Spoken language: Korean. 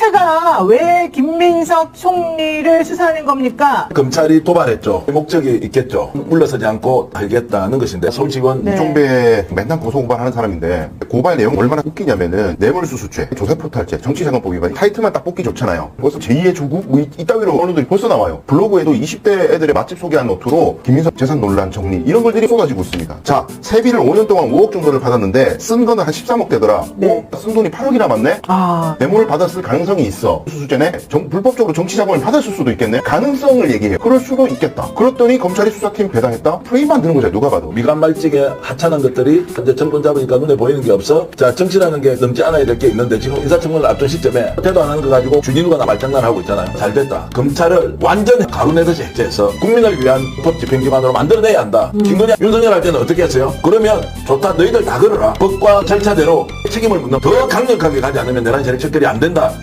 절차가 왜 김민석 총리를 수사하는 겁니까? 검찰이 도발했죠. 목적이 있겠죠. 물러서지 않고 알겠다는 것인데 서울지원 네. 이종배 맨날 고소고발하는 사람인데 고발 내용이 얼마나 웃기냐면은 뇌물수수죄, 조세포탈죄, 정치자금법 위반 타이틀만 딱 뽑기 좋잖아요. 벌써 제2의 조국 뭐 이- 이따위로 언론들이 벌써 나와요. 블로그에도 20대 애들의 맛집 소개한 노트로 김민석 재산 논란 정리 이런 걸들이 쏟아지고 있습니다. 자 세비를 5년 동안 5억 정도를 받았는데 쓴 거는 한 13억 되더라. 네. 어? 쓴 돈이 8억이나 맞네? 아, 뇌물을 받았을 가능성이 있어. 수수죄네? 정- 불법적으로 정치 자금을 받았을 수도 있겠네? 가능성을 얘기해요. 그럴 수도 있겠다. 그랬더니 검찰이 수사팀 배당했다? 프레임 만드는 거죠, 누가 봐도. 미간 말직에 하찮은 것들이 이제 정권 잡으니까 눈에 보이는 게 없어. 자, 정치라는 게 넘지 않아야 될 게 있는데 지금 인사청문을 앞둔 시점에 대도 안 하는 거 가지고 준인우가 나 말장난을 하고 있잖아요. 잘 됐다. 검찰을 완전히 가루내듯이 해체해서 국민을 위한 법 집행 기반으로 만들어내야 한다. 김건희, 윤석열 할 때는 어떻게 했어요? 그러면 좋다. 너희들 다 걸어라. 법과 절차대로 책임을 묻는 더 강력하게 가지 않으면 내란 세력 척결이 안 된다.